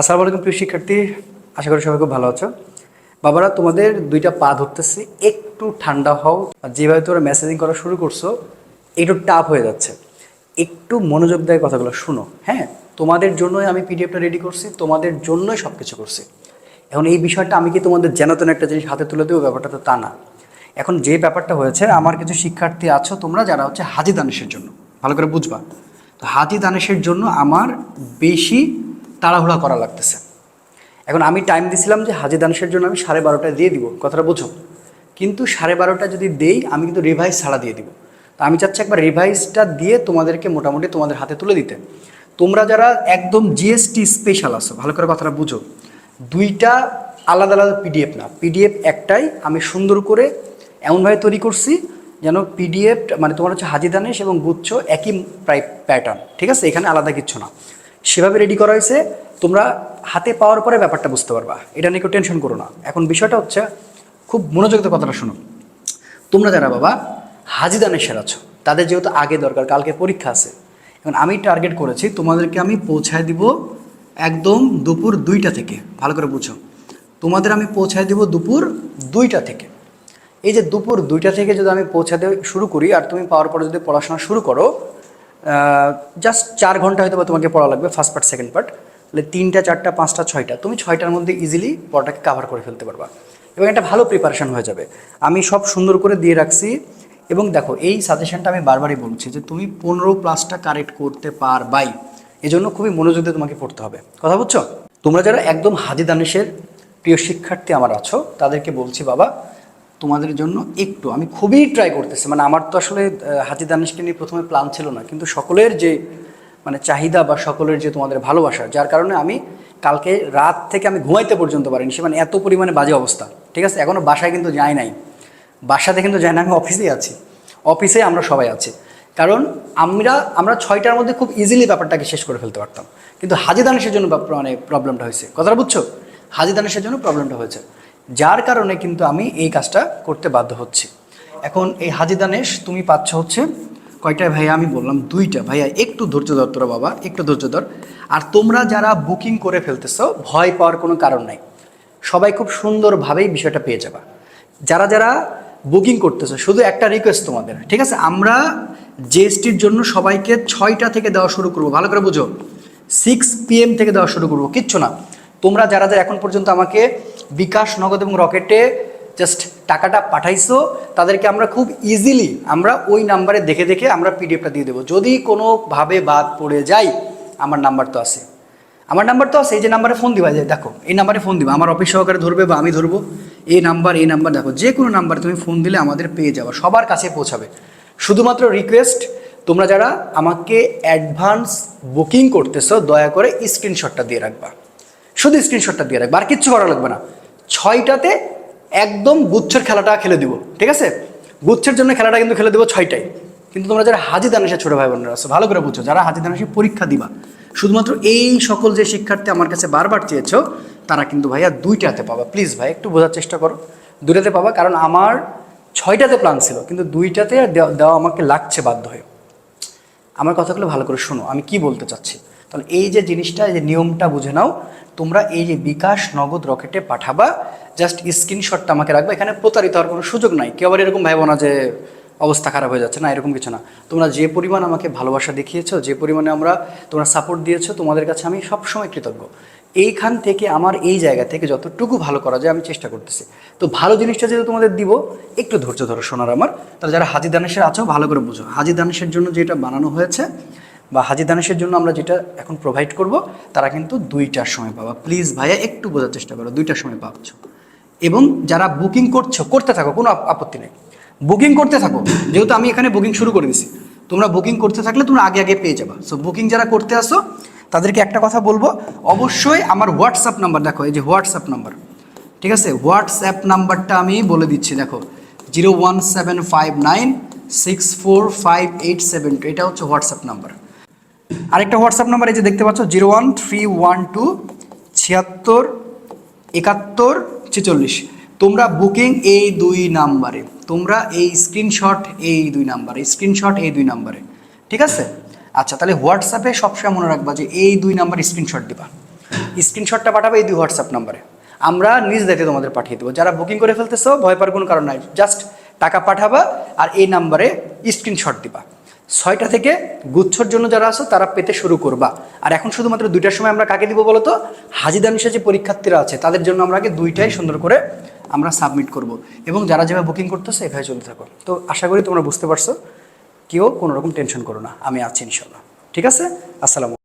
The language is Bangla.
আসসালামু আলাইকুম প্রিয় শিক্ষার্থী, আশা করি সবাই খুব ভালো আছো। বাবারা, তোমাদের দুইটা পা ধরতেছি, একটু ঠান্ডা হও। যেভাবে তোমরা মেসেজিং করা শুরু করছ, একটু টাফ হয়ে যাচ্ছে। একটু মনোযোগ দেয় কথাগুলো শুনো হ্যাঁ? তোমাদের জন্যই আমি পিডিএফটা রেডি করছি, তোমাদের জন্যই সব কিছু করছি। এখন এই বিষয়টা আমি কি তোমাদের জানাতেন একটা জিনিস হাতে তুলে দেবো? ব্যাপারটা তো তা না। এখন যে ব্যাপারটা হয়েছে, আমার কিছু শিক্ষার্থী আছো তোমরা যারা হচ্ছে হাজি দানেশের জন্য। ভালো করে বুঝবা। তো হাজি দানেশের জন্য আমার বেশি তাড়াহুড়া করা লাগতেছে। এখন আমি টাইম দিছিলাম যে হাজি দানসের জন্য আমি সাড়ে বারোটায় দিয়ে দিব, কথাটা বুঝো? কিন্তু সাড়ে বারোটা যদি দেই, আমি কিন্তু রিভাইস ছাড়া দিয়ে দিব। তো আমি চাচ্ছি একবার রিভাইসটা দিয়ে তোমাদেরকে মোটামুটি তোমাদের হাতে তুলে দিতে। তোমরা যারা একদম জিএসটি স্পেশাল আছো, ভালো করে কথাটা বুঝো। দুইটা আলাদা আলাদা পিডিএফ না পিডিএফ একটাই আমি সুন্দর করে এমনভাবে তৈরি করছি যেন পিডিএফ মানে তোমার হচ্ছে হাজি দানেশ এবং গুচ্ছ একই প্রায় প্যাটার্ন ঠিক আছে? এখানে আলাদা কিচ্ছু না। সেভাবে রেডি করা হয়েছে, তোমরা হাতে পাওয়ার পরে ব্যাপারটা বুঝতে পারবা। এটা নিয়ে কেউ টেনশন করো না। এখন বিষয়টা হচ্ছে, খুব মনোযোগ কথাটা শোনো। তোমরা যারা বাবা হাজি দানেশের আছো, তাদের যেহেতু আগে দরকার, কালকে পরীক্ষা আছে। এখন আমি টার্গেট করেছি, তোমাদেরকে আমি পৌঁছায় দিব একদম দুপুর দুইটা থেকে। ভালো করে বুঝো। তোমাদের আমি পৌঁছায় দিব দুপুর দুইটা থেকে। এই যে দুপুর দুইটা থেকে যদি আমি পৌঁছাতে শুরু করি, আর তুমি পাওয়ার পরে যদি পড়াশোনা শুরু করো জাস্ট চার ঘণ্টা হয়তো বা তোমাকে পড়া লাগবে ফার্স্ট পার্ট সেকেন্ড পার্ট তাহলে তিনটা, চারটা, পাঁচটা, ছয়টা, তুমি ছয়টার মধ্যে ইজিলি পড়াটাকে কাভার করে ফেলতে পারবা। এবং একটা ভালো প্রিপারেশন হয়ে যাবে। আমি সব সুন্দর করে দিয়ে রাখছি। এবং দেখো, এই সাজেশনটা আমি বারবারই বলছি যে তুমি পনেরো প্লাসটা কারেক্ট করতে পারবাই। এজন্য খুবই মনোযোগ দিয়ে তোমাকে পড়তে হবে। কথা বুঝছ? তোমরা যারা একদম হাজি দানেশের প্রিয় শিক্ষার্থী আমার আছো, তাদেরকে বলছি বাবা তোমাদের জন্য একটু, আমি খুবই ট্রাই করতেছি। মানে আমার তো আসলে হাজি দানেশকে নিয়ে প্রথমে প্ল্যান ছিল না, কিন্তু সকলের যে মানে চাহিদা বা সকলের যে তোমাদের ভালোবাসা, যার কারণে আমি কালকে রাত থেকে আমি ঘুমাইতে পর্যন্ত পারিনি, সে মানে এত পরিমাণে বাজে অবস্থা, ঠিক আছে? এখনও বাসায় কিন্তু যাই নাই। বাসাতে কিন্তু যাই না, আমি অফিসেই আছি। অফিসে আমরা সবাই আছি। কারণ আমরা আমরা ছয়টার মধ্যে খুব ইজিলি ব্যাপারটাকে শেষ করে ফেলতে পারতাম। কিন্তু হাজি দানেশের জন্য মানে প্রবলেমটা হয়েছে। কথাটা বুঝছ? হাজি দানেশের জন্য প্রবলেমটা হয়েছে। যার কারণে কিন্তু আমি এই কাজটা করতে বাধ্য হচ্ছি। এখন এই হাজি দানেশ, তুমি পাচ্ছ হচ্ছে কয়টায় ভাইয়া আমি বললাম দুইটা। ভাইয়া, একটু ধৈর্য ধর তোরা বাবা, একটু ধৈর্য ধর। আর তোমরা যারা বুকিং করে ফেলতেছো, ভয় পাওয়ার কোনো কারণ নাই। সবাই খুব সুন্দরভাবেই বিষয়টা পেয়ে যাবা। যারা যারা বুকিং করতেছো, শুধু একটা রিকোয়েস্ট তোমাদের, ঠিক আছে? আমরা জিএসটির জন্য সবাইকে ছয়টা থেকে দেওয়া শুরু করব। ভালো করে বুঝো। সিক্স পিএম থেকে দেওয়া শুরু করব। কিচ্ছু না। তোমরা যারা যারা এখন পর্যন্ত আমাকে বিকাশ নগদ এবং রকেটে জাস্ট টাকাটা পাঠাইছো, তাদেরকে আমরা খুব ইজিলি আমরা ওই নাম্বারে দেখে দেখে আমরা পিডিএফটা দিয়ে দেবো। যদি কোনোভাবে বাদ পড়ে যায় আমার নাম্বার তো আছে। আমার নাম্বার তো আছে, এই যে নাম্বারে ফোন দিবা যে দেখো, এই নাম্বারে ফোন দিবা। আমার অফিস সহকারে ধরবে বা আমি ধরবো। এই নাম্বার এই নাম্বার, দেখো, যে কোনো নাম্বারে তুমি ফোন দিলে আমাদের পেয়ে যাবে, সবার কাছে পৌঁছাবে। শুধুমাত্র রিকোয়েস্ট তোমরা যারা আমাকে অ্যাডভান্স বুকিং করতেছো, দয়া করে স্ক্রিনশটটা দিয়ে রাখবা। শুধু স্ক্রিনশটটা দিয়ে রাখবা, আর কিচ্ছু করা লাগবে না। ছয়টাতে একদম গুচ্ছের খেলাটা খেলে দিব, ঠিক আছে? গুচ্ছের জন্য খেলাটা কিন্তু খেলে দেবো ছয়টায়। কিন্তু তোমরা যারা হাজি দানেশের ছোটো ভাই বোনেরা আছো, ভালো করে বুঝছ যারা হাজি দানেশের পরীক্ষা দিবা, শুধুমাত্র এই সকল যে শিক্ষার্থী আমার কাছে বারবার চেয়েছো, তারা কিন্তু ভাইয়া দুইটাতে পাবা। প্লিজ ভাই, একটু বোঝার চেষ্টা করো। দুইটাতে পাবা, কারণ আমার ছয়টাতে প্ল্যান ছিল, কিন্তু দুইটাতে দেওয়া দেওয়া আমাকে লাগছে বাধ্য হয়ে। আমার কথাগুলো ভালো করে শোনো, আমি কি বলতে চাচ্ছি? তাহলে এই যে জিনিসটা, এই যে নিয়মটা বুঝে নাও, তোমরা এই যে বিকাশ নগদ রকেটে পাঠাবা জাস্ট স্ক্রিনশটটা আমাকে রাখবে, এখানে প্রতারিত হওয়ার কোনো সুযোগ নাই। কেউ আবার এরকম ভাইবো না যে অবস্থা খারাপ হয়ে যাচ্ছে, না, এরকম কিছু না। তোমরা যে পরিমাণ আমাকে ভালোবাসা দেখিয়েছো, যে পরিমাণে আমরা তোমরা সাপোর্ট দিয়েছ, তোমাদের কাছে আমি সবসময় কৃতজ্ঞ। এইখান থেকে আমার এই জায়গা থেকে যতটুকু ভালো করা যায়, আমি চেষ্টা করতেছি। তো ভালো জিনিসটা যেহেতু তোমাদের দিব, একটু ধৈর্য ধরো শোনার আমার। তাহলে যারা হাজি দানেশের আছো, ভালো করে বুঝো। হাজি দানেশের জন্য যেটা বানানো হয়েছে বা হাজি দানেশের জন্য আমরা যেটা এখন প্রোভাইড করব, তারা কিন্তু দুইটার সময় পাবা। প্লিজ ভাইয়া, একটু বোঝার চেষ্টা করো দুইটার সময় পাচ্ছ। এবং যারা বুকিং করছ, করতে থাকো, কোনো আপত্তি নেই। বুকিং করতে থাকো, যেহেতু আমি এখানে বুকিং শুরু করে দিছি। তোমরা বুকিং করতে থাকলে তোমরা আগে আগে পেয়ে যাবা। সো বুকিং যারা করতে আসো, তাদেরকে একটা কথা বলব, অবশ্যই আমার হোয়াটসঅ্যাপ নাম্বার দেখো, এই যে হোয়াটসঅ্যাপ নাম্বার ঠিক আছে? হোয়াটসঅ্যাপ নাম্বারটা আমি বলে দিচ্ছি, দেখো। Zero one seven five nine six four five eight seven two, এটা হচ্ছে হোয়াটসঅ্যাপ নাম্বার আরেকটা হোয়াটসঅ্যাপ নাম্বার এই যে দেখতে পাচ্ছ, zero one three one two ছিয়াত্তর একাত্তর ছেচল্লিশ। তোমরা বুকিং এই দুই নাম্বারে, তোমরা এই স্ক্রিনশট এই দুই নাম্বারে, স্ক্রিনশট এই দুই নাম্বারে, ঠিক আছে? আচ্ছা তাহলে হোয়াটসঅ্যাপে সবসময় মনে রাখবা যে এই দুই নাম্বার স্ক্রিনশট দিবা। স্ক্রিনশটটা পাঠাবে এই দুই হোয়াটসঅ্যাপ নাম্বারে। আমরা নিজ দায়িত্বে তোমাদের পাঠিয়ে দেবো। যারা বুকিং করে ফেলতেছো, ভয় পাওয়ার কোনো কারণ নাই। জাস্ট টাকা পাঠাবা আর এই নাম্বারে স্ক্রিনশট দিবা। ছয়টা থেকে গুচ্ছর জন্য যারা আছো, তারা পেতে শুরু করবা। আর এখন শুধুমাত্র দুইটার সময় আমরা কাকে দিব বলতো? হাজিদান যে পরীক্ষার্থীরা আছে, তাদের জন্য আমরা আগে দুইটাই সুন্দর করে আমরা সাবমিট করব। এবং যারা যেভাবে বুকিং করতেছে, এভাবে চলতে থাকো। তো আশা করি তোমরা বুঝতে পারছ, কেউ কোনো রকম টেনশন করো না। আমি আছি ইনশাল্লাহ ঠিক আছে? আসসালামু